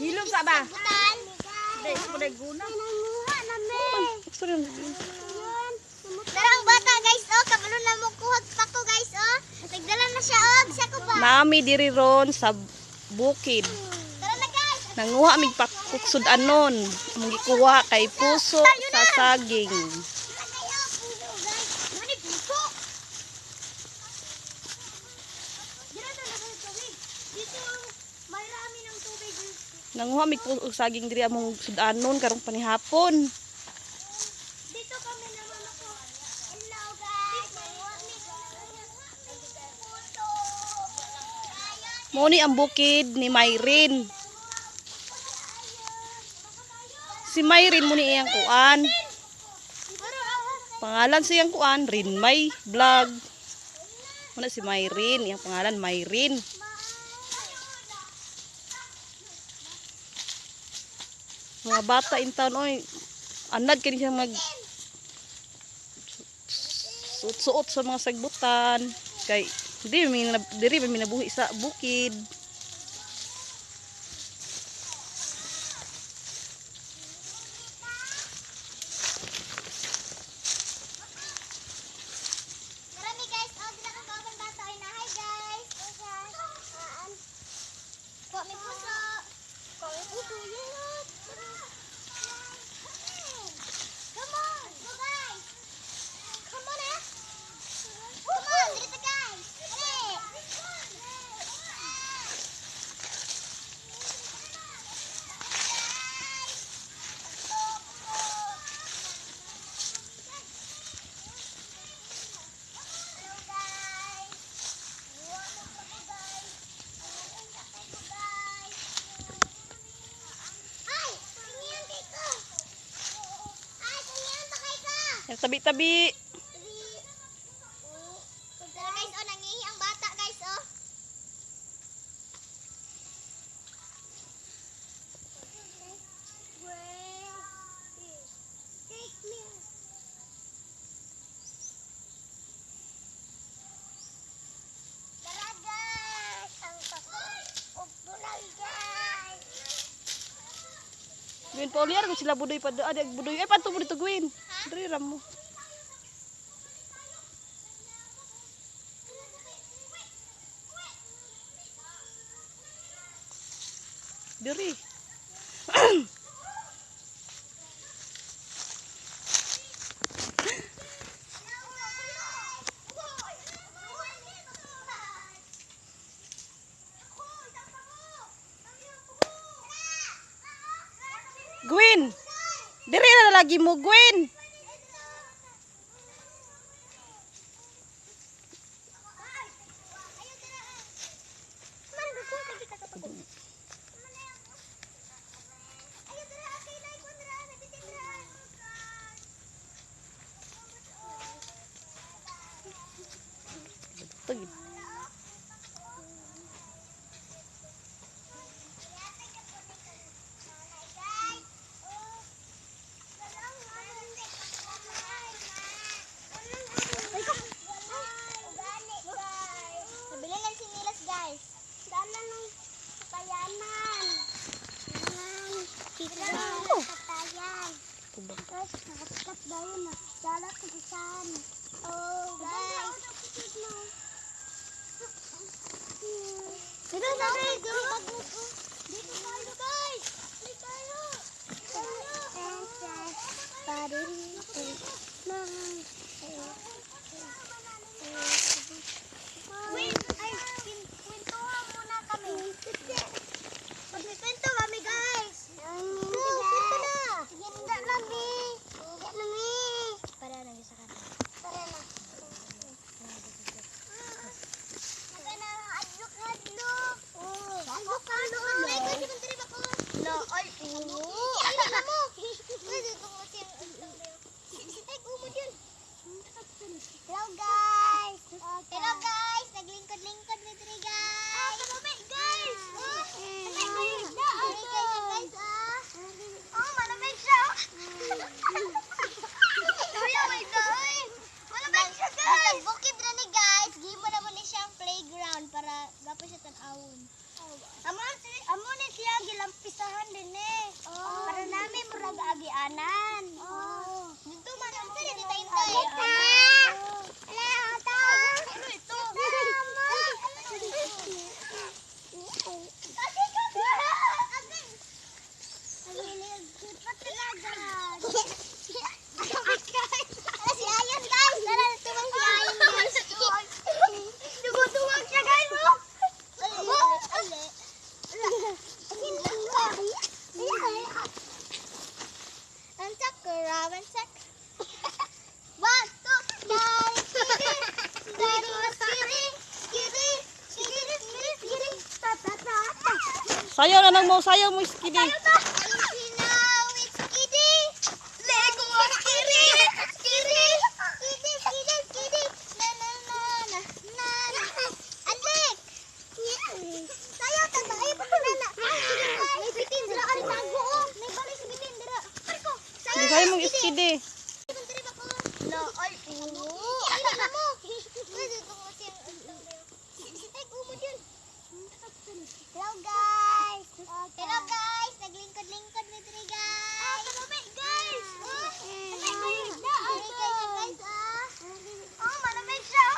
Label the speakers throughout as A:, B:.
A: Hilom sa ba? Dai, sa dai
B: guna. Darang bata guys
A: oh, kabalo na mo kuhag pa ko guys oh. Nagdala na siya oh. og sa ko
B: ba. Nami diri ron sa bukid. Nanguha mig pakuksud anon, mong gikuha kay puso sa saging.
A: Nanguha mig puso sa saging diri among sudanon karong panihapon.
B: Dito kami naman ako. Hello guys.
A: Mo ni ang bukid ni Mayrin. Si Mayrin mo ni iyang kuan. Pangalan siyang kuan, Rin May Vlog. Muna si Mayrin, iyang pangalan Mayrin. Mga bata in town oy. Anad kini siya mag suot-suot sa mga sagbutan kay di mi diri mi nabuhi sa bukid.
B: Marami guys. Oh, dito ka kawan bata. Ay, na. Hi guys. Saan? Kuha may puso. Kuha may puso. Yun. Come on. Go guys. Come on eh. Come on. Dito guys. Dali. Hello guys. Welcome to my guys. guys. Ay, tingnan dito. Ay, tingnan pa kayo ka.
A: Yung Tabi-tabi.
B: Tara guys, oh, nangihi ang bata guys, oh. Take me. Tara guys, ang pag-upulan guys.
A: Gwin pauliar ko sila budoy pa ada budoy ay panto mo dito Gwin. Diri ram mo. Diri. Gwin. Diri na lagi mo Gwin. Tagi.
B: Nabili ng sinilas guys. Daan lang ng katayanan. Dito lang ng katayan. Guys, nakakat daw na. Dala ko sa. Oh, guys. Dito na guys. Dito tayo guys. Dito tayo. Princess. Wait,
A: Sayaw na lang mo, sayaw mo, Skiddy.
B: Sayaw na! Skiddy! Lego Skiddy! Skiddy! Skiddy! Skiddy! Skiddy! Na na na! Sayaw ta ba? Ay, baka na bitin dira. Ang tago. May balik bitin dira. Marco!
A: Sayaw! Sayaw mo, Skiddy.
B: No, all po. Ay, ano umod yun. Hello guys! Hello guys! Naglingkod-lingkod ni Dre guys! Ah, oh, malamig guys! Oh, malamig kayo na! Malamig kayo guys ah! Oh, malamig siya!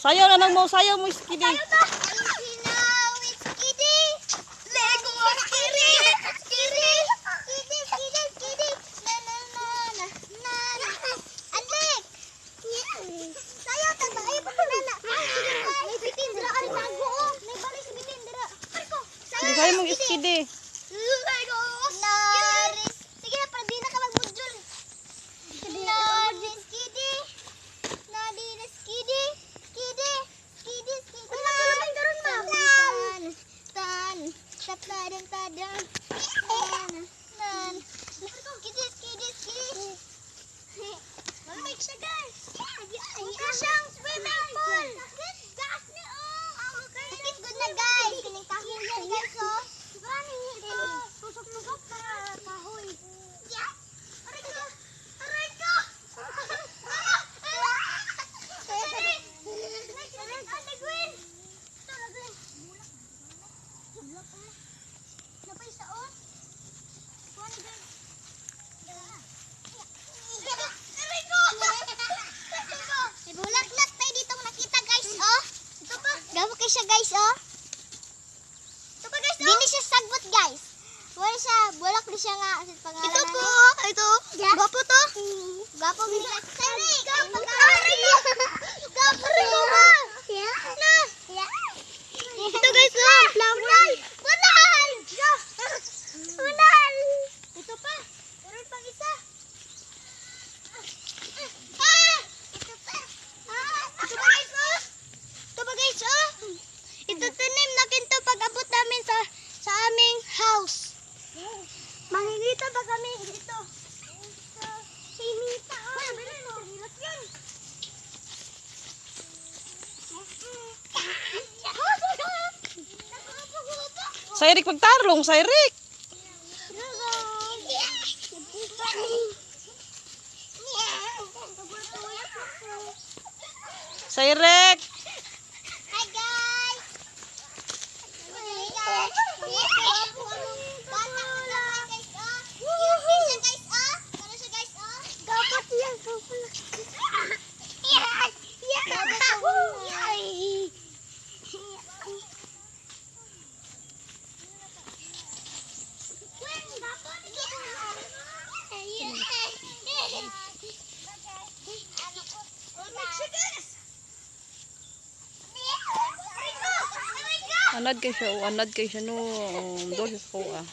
B: Sayo na lang mo,
A: sayo mo
B: iskidi. Sayo Itu kok, itu. Ya. Gapo tuh? Gapo bisa sini. Gapo. Gapo. Dito ba kami? Dito. Hinita. Uy, bili mo. Hilot yun.
A: Sayrik magtarlong, sayrik.
B: Sayrik.
A: anad kay siya anad kay siya no um, doses ko ah.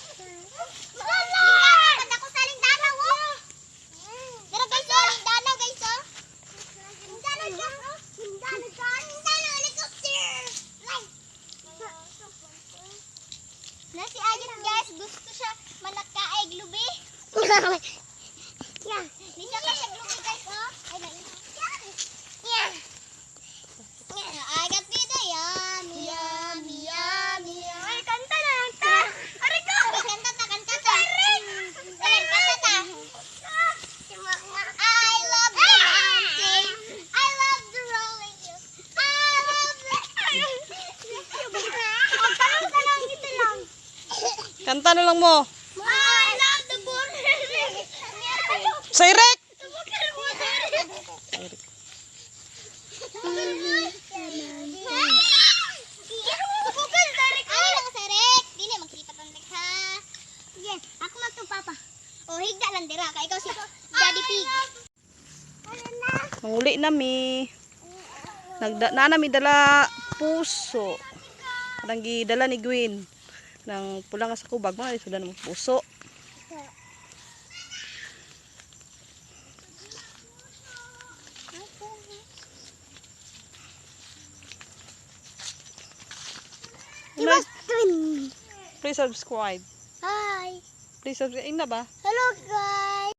B: Na
A: lang mo.
B: I love the burger. Ha. Sige, ako man to, papa. O, higda lang dira. Kaya ikaw si Daddy Pig.
A: Manguli na mi. Nagda na nami dala puso. Nang gidala ni Gwen nang pula nga sa kubag mo ay sudan mo puso. Please subscribe.
B: Hi.
A: Please subscribe. Ina ba?
B: Hello, guys.